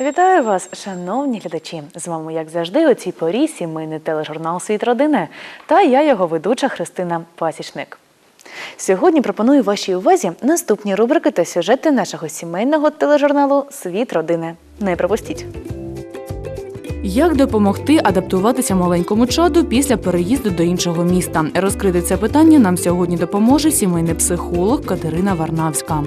Вітаю вас, шановні глядачі! З вами, як завжди, у цій порі сімейний тележурнал Світ родини та я його ведуча Христина Пасічник. Сьогодні пропоную вашій увазі наступні рубрики та сюжети нашого сімейного тележурналу Світ родини. Не пропустіть! Як допомогти адаптуватися маленькому чаду після переїзду до іншого міста? Розкрити це питання нам сьогодні допоможе сімейний психолог Катерина Варнавська.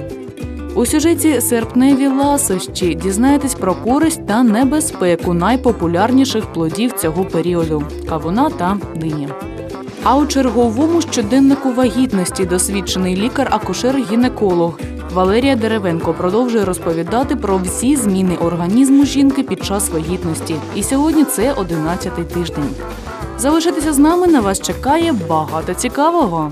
У сюжеті серпневі ласощі дізнаєтесь про користь та небезпеку найпопулярніших плодів цього періоду кавуна та дині. А у черговому щоденнику вагітності досвідчений лікар-акушер-гінеколог Валерія Деревенко продовжує розповідати про всі зміни організму жінки під час вагітності. І сьогодні це 11-й тиждень. Залишитися з нами на вас чекає багато цікавого.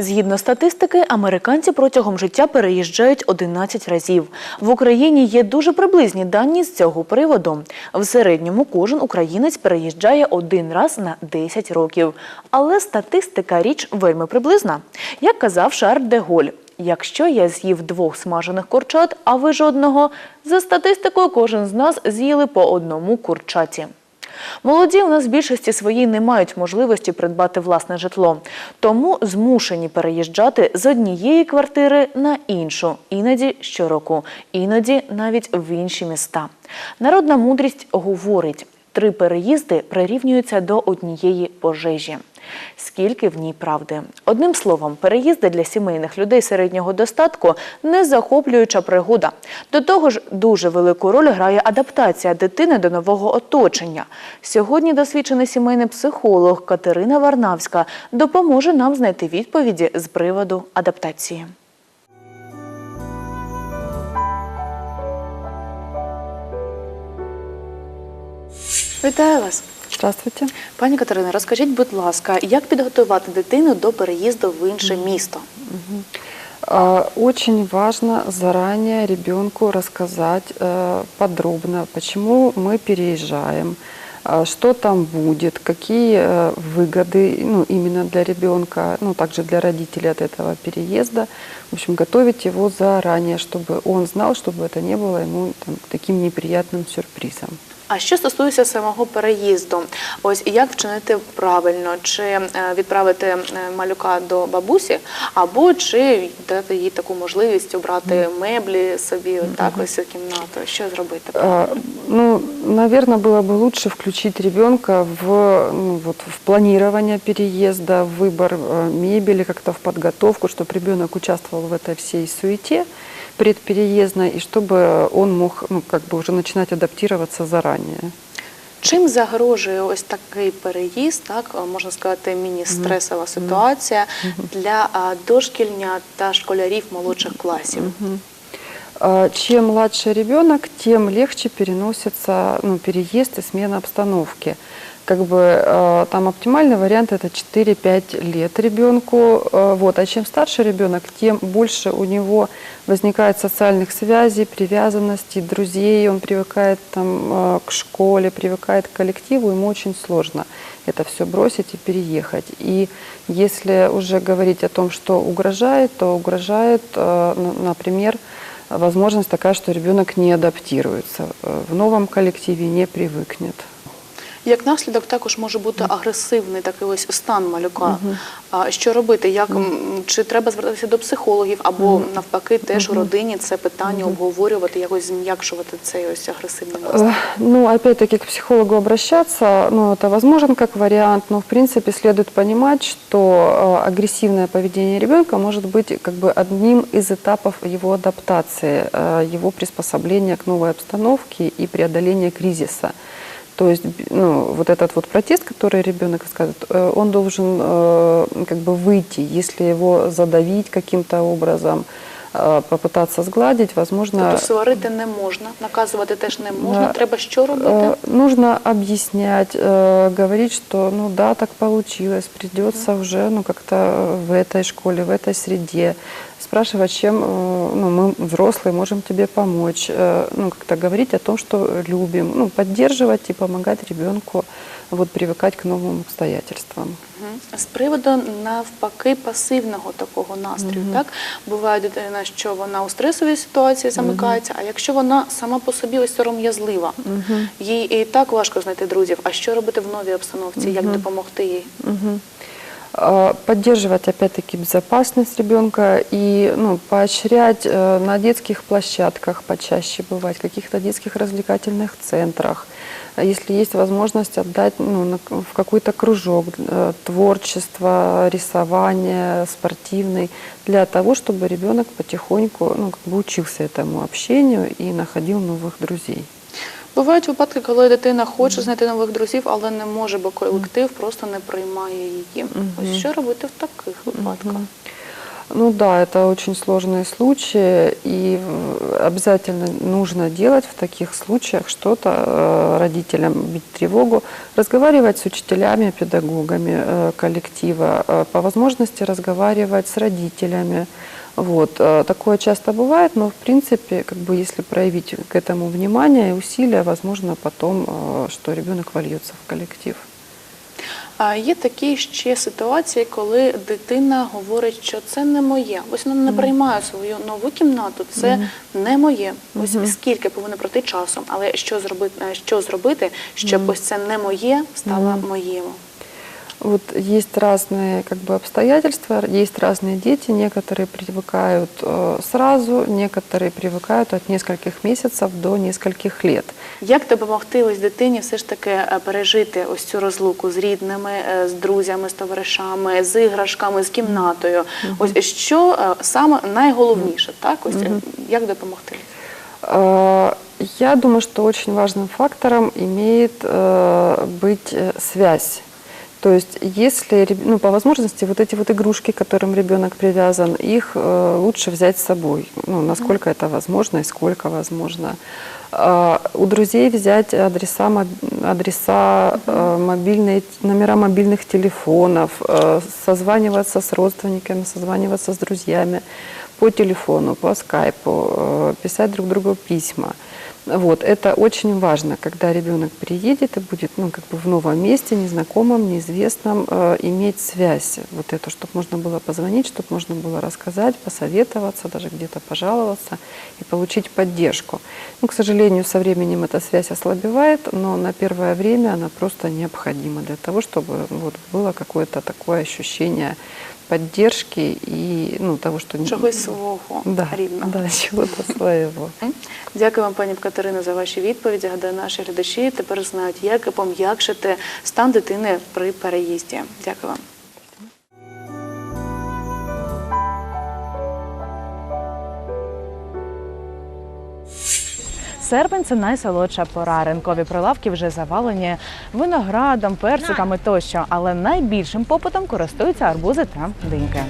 Згідно статистики, американці протягом життя переїжджають 11 разів. В Україні є дуже приблизні дані з цього приводу. В середньому кожен українець переїжджає один раз на 10 років. Але статистика річ вельми приблизна. Як казав Шарль де Голь, якщо я з'їв двох смажених курчат, а ви жодного, за статистикою кожен з нас з'їли по одному курчаті. Молоді у нас в більшості своїй не мають можливості придбати власне житло, тому змушені переїжджати з однієї квартири на іншу, іноді щороку, іноді навіть в інші міста. Народна мудрість говорить: три переїзди прирівнюються до однієї пожежі. Скільки в ній правди? Одним словом, переїзди для сімейних людей середнього достатку не захоплююча пригода. До того ж, дуже велику роль грає адаптація дитини до нового оточення. Сьогодні досвідчений сімейний психолог Катерина Варнавська допоможе нам знайти відповіді з приводу адаптації. Вітаю вас! Здравствуйте. Пані Катерина, розкажіть, будь ласка, як підготувати дитину до переїзду в інше місто? А, Очень важно заранее ребенку рассказать э, подробно, почему мы переезжаем, а, что там будет, какие э, выгоды ну, именно для ребенка, ну также для родителей от этого переезда. В общем, готовить его заранее, чтобы он знал, чтобы это не было ему там, таким неприятным сюрпризом. А що стосується самого переїзду, ось як вчинити правильно, чи е, відправити е, малюка до бабусі, або чи дати їй таку можливість обрати меблі собі, так ось у кімнату. Що зробити? А, Ну, наверное, было бы лучше включить ребенка в, ну, вот, в планирование переезда, в выбор э, мебели, как-то в подготовку, чтобы ребенок участвовал в этой всей суете предпереездной, и чтобы он мог ну, как бы уже начинать адаптироваться заранее. Чим загрожує ось такий переїзд, так можна сказати, міні-стресова ситуація для дошкільня та школярів молодших класів? Чем младше ребенок, тем легче переносится ну, переезд и смена обстановки. Как бы э, там оптимальный вариант это 4-5 лет ребенку. Э, Вот. А чем старше ребенок, тем больше у него возникает социальных связей, привязанностей, друзей. Он привыкает там, э, к школе, привыкает к коллективу. Ему очень сложно это все бросить и переехать. И если уже говорить о том, что угрожает, то угрожает, например, возможность такая, что ребенок не адаптируется, в новом коллективе не привыкнет. Як наслідок також може бути агресивний такий ось стан малюка. А що робити? Як м, чи треба звертатися до психологів, або навпаки, теж у родині це питання обговорювати, якось зм'якшувати цей ось агресивний настрій? Э, Ну, опять-таки, к психологу обращаться, ну, это возможен как вариант, но, в принципе, следует понимать, что э, агрессивное поведение ребенка может быть как бы одним из этапов его адаптации, э, его приспособления к новой обстановке и преодоления кризиса. То есть, б- ну, вот этот вот протест, который ребенок рассказывает, э, он должен э, как бы выйти, если его задавить каким-то образом, э, попытаться сгладить, возможно... Тобто сварити не можна, наказувати теж не можна. Да. Треба що робити? Э, Нужно объяснять, э, говорить, что ну да, так получилось, придется уже ну как-то в этой школе, в этой среде. Спрашивать, чем э, ну, мы взрослые можем тебе помочь. Э, Ну, как-то говорить о том, что любим. Ну, поддерживать и помогать ребенку вот, привыкать к новым обстоятельствам. З приводу навпаки пасивного такого настрою, так буває дитина, що вона у стресовій ситуації замикається, а якщо вона сама по собі ось сором'язлива, їй і так важко знайти друзів. А що робити в новій обстановці? Як допомогти їй? А, Поддерживать опять-таки безопасность ребенка и ну, поощрять э, на детских площадках почаще бывать, каких-то детских развлекательных центрах. А Если есть возможность отдать ну, в какой-то кружок э, творчество, рисование, спортивный, для того, чтобы ребенок потихоньку ну, как бы учился этому общению и находил новых друзей. Бувають випадки, коли дитина хоче знайти нових друзів, але не може, бо колектив просто не приймає її. Ось що робити в таких випадках? Ну да, это очень сложные случаи, и э, обязательно нужно делать в таких случаях что-то э, родителям, бить тревогу, разговаривать с учителями, педагогами э, коллектива, э, по возможности разговаривать с родителями. Вот. э, Такое часто бывает, но в принципе, как бы, если проявить к этому внимание и усилия, возможно потом, э, что ребенок вольется в коллектив. А є такі ще ситуації, коли дитина говорить, що це не моє. Ось вона не приймає свою нову кімнату, це не моє. Ось скільки повинно пройти часу, але що зробити, що зробити, щоб ось це не моє стало моєю. Вот есть разные как бы, обстоятельства, есть разные дети. Некоторые привыкают э, сразу, некоторые привыкают от нескольких месяцев до нескольких лет. Як допомогти ось дитині все ж таки е, пережити ось цю розлуку з рідними, е, з друзями, з товаришами, з іграшками, з кімнатою? Ось що е, саме найголовніше, так? Ось е, як допомогти? Э, Я думаю, что очень важным фактором имеет э, быть э, связь. То есть, если, ну, по возможности, вот эти вот игрушки, к которым ребенок привязан, их э, лучше взять с собой, ну, насколько это возможно и сколько возможно. А, У друзей взять адреса, моб- адреса э, мобильные, номера мобильных телефонов, э, созваниваться с родственниками, созваниваться с друзьями по телефону, по скайпу, э, писать друг другу письма. Вот, это очень важно, когда ребенок приедет и будет ну, как бы в новом месте, незнакомом, неизвестном, э, иметь связь вот эту, чтобы можно было позвонить, чтобы можно было рассказать, посоветоваться, даже где-то пожаловаться и получить поддержку. Ну, к сожалению, со временем эта связь ослабевает, но на первое время она просто необходима для того, чтобы вот, было какое-то такое ощущение поддержки і ну, того, що Чогось свого да, рідного. да, чого-то своего. Дякую вам, пані Катерина, за ваші відповіді. Гадаю, наші глядачі тепер знають, як пом'якшити стан дитини при переїзді. Дякую вам. Серпень це найсолодша пора. Ринкові прилавки вже завалені виноградом, персиками тощо, але найбільшим попитом користуються арбузи та диньки.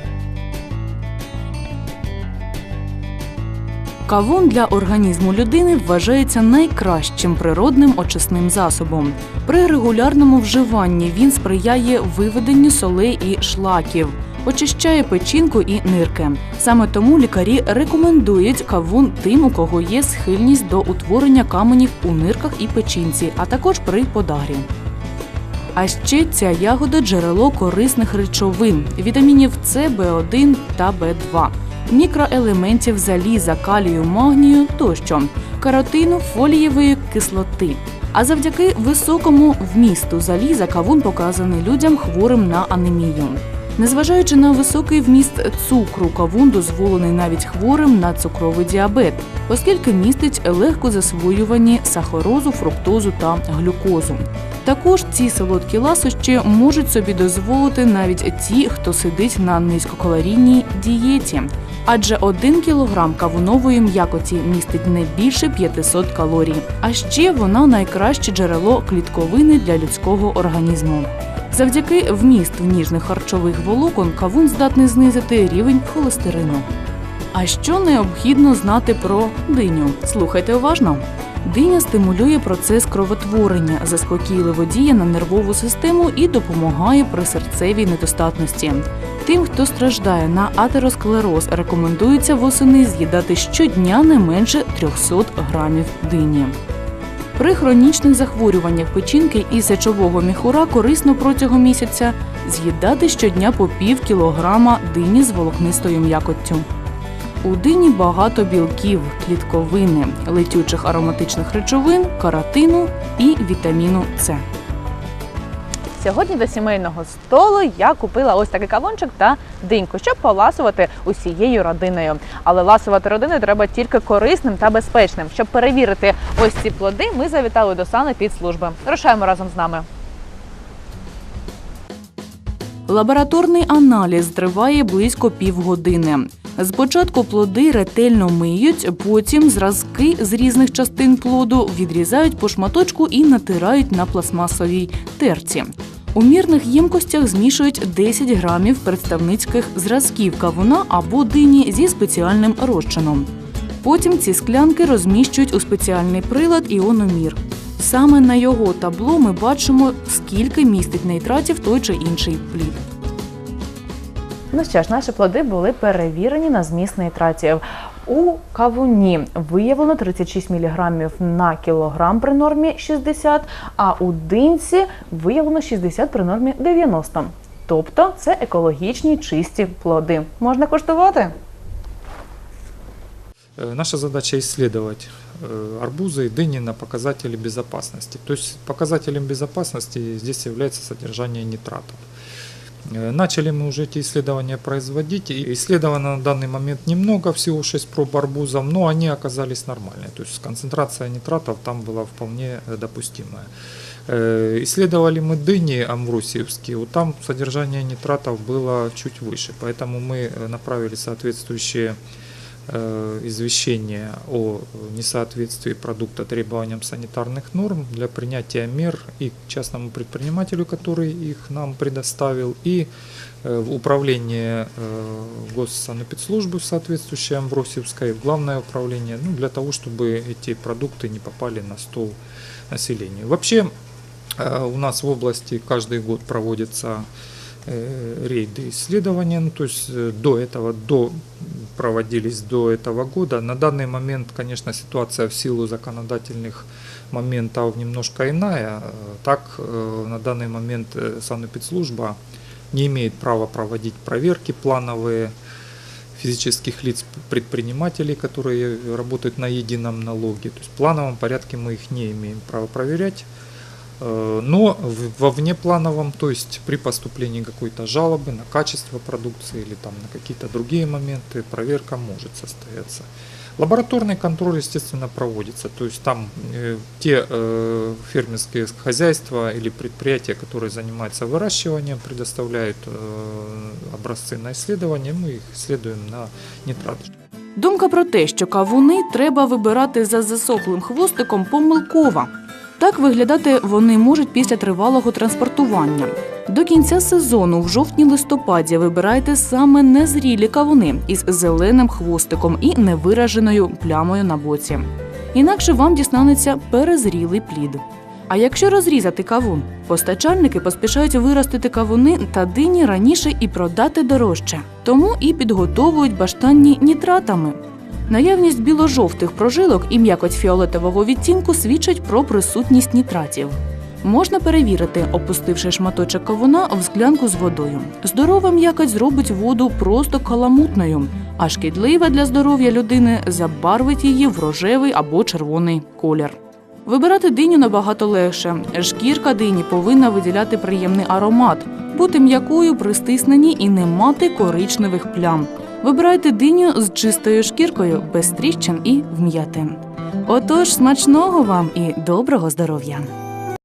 Кавун для організму людини вважається найкращим природним очисним засобом. При регулярному вживанні він сприяє виведенню солей і шлаків, очищає печінку і нирки. Саме тому лікарі рекомендують кавун тим, у кого є схильність до утворення каменів у нирках і печінці, а також при подагрі. А ще ця ягода джерело корисних речовин, вітамінів С, В1 та В2, мікроелементів заліза, калію, магнію тощо, каротину, фолієвої кислоти. А завдяки високому вмісту заліза кавун показаний людям хворим на анемію. Незважаючи на високий вміст цукру, кавун дозволений навіть хворим на цукровий діабет, оскільки містить легко засвоювані сахарозу, фруктозу та глюкозу. Також ці солодкі ласощі можуть собі дозволити навіть ті, хто сидить на низькокалорійній дієті. Адже один кілограм кавунової м'якоті містить не більше 500 калорій. А ще вона найкраще джерело клітковини для людського організму. Завдяки вмісту ніжних харчових волокон кавун здатний знизити рівень холестерину. А що необхідно знати про диню? Слухайте уважно. Диня стимулює процес кровотворення, заспокійливо діє на нервову систему і допомагає при серцевій недостатності. Тим, хто страждає на атеросклероз, рекомендується восени з'їдати щодня не менше 300 грамів дині. При хронічних захворюваннях печінки і сечового міхура корисно протягом місяця з'їдати щодня по пів кілограма дині з волокнистою м'якоттю. У дині багато білків, клітковини, летючих ароматичних речовин, каротину і вітаміну С. Сьогодні до сімейного столу я купила ось такий кавунчик та диньку, щоб поласувати усією родиною. Але ласувати родини треба тільки корисним та безпечним. Щоб перевірити ось ці плоди, ми завітали до санепідслужби. Рушаємо разом з нами. Лабораторний аналіз триває близько півгодини. Спочатку плоди ретельно миють, потім зразки з різних частин плоду відрізають по шматочку і натирають на пластмасовій терці. У мірних ємкостях змішують 10 грамів представницьких зразків кавуна або дині зі спеціальним розчином. Потім ці склянки розміщують у спеціальний прилад іономір. Саме на його табло ми бачимо, скільки містить нейтратів той чи інший плід. Ну що ж, наші плоди були перевірені на зміст нитратів. У кавуні виявлено 36 мг на кілограм при нормі 60, а у динці виявлено 60 при нормі 90. Тобто це екологічні чисті плоди. Можна коштувати? Э, Наша задача исследовать э, арбузы и дыни на показатели безопасности. То есть показателем безопасности здесь является содержание нитратов. Э, Начали мы уже эти исследования производить. И исследовано на данный момент немного, всего 6 проб арбузов, но они оказались нормальные. То есть концентрация нитратов там была вполне э, допустимая. Э, Исследовали мы дыни амвросиевские, вот там содержание нитратов было чуть выше, поэтому мы э, направили соответствующие э, извещение о несоответствии продукта требованиям санитарных норм для принятия мер и к частному предпринимателю, который их нам предоставил, и э, в управление э, госсанэпидслужбы соответствующее Амбросиевской, в главное управление, ну, для того, чтобы эти продукты не попали на стол населению. Вообще э, у нас в области каждый год проводятся э, рейды исследования, ну, то есть э, до этого, до проводились до этого года. На данный момент, конечно, ситуация в силу законодательных моментов немножко иная. Э, Так, э, на данный момент э, санэпидслужба не имеет права проводить проверки плановые физических лиц предпринимателей, которые работают на едином налоге. То есть в плановом порядке мы их не имеем права проверять. Э, Но в- во внеплановом, то есть при поступлении какой-то жалобы на качество продукции или там на какие-то другие моменты, проверка может состояться. Лабораторный контроль, естественно, проводится. То есть там э, те э, фермерские хозяйства или предприятия, которые занимаются выращиванием, предоставляют э, образцы на исследование, мы их исследуем на нитраты. Думка про те, що кавуни треба вибирати за засохлим хвостиком, помилкова. Так виглядати вони можуть після тривалого транспортування. До кінця сезону, в жовтні-листопаді, вибирайте саме незрілі кавуни із зеленим хвостиком і невираженою плямою на боці. Інакше вам дістанеться перезрілий плід. А якщо розрізати кавун, постачальники поспішають виростити кавуни та дині раніше і продати дорожче, тому і підготовують баштанні нітратами. Наявність біло-жовтих прожилок і м'якоть фіолетового відтінку свідчать про присутність нітратів. Можна перевірити, опустивши шматочок кавуна в склянку з водою. Здорова м'якоть зробить воду просто каламутною, а шкідлива для здоров'я людини забарвить її в рожевий або червоний колір. Вибирати диню набагато легше. Шкірка дині повинна виділяти приємний аромат, бути м'якою при стисненні і не мати коричневих плям. Вибирайте диню з чистою шкіркою, без тріщин і вм'ятин. Отож, смачного вам і доброго здоров'я!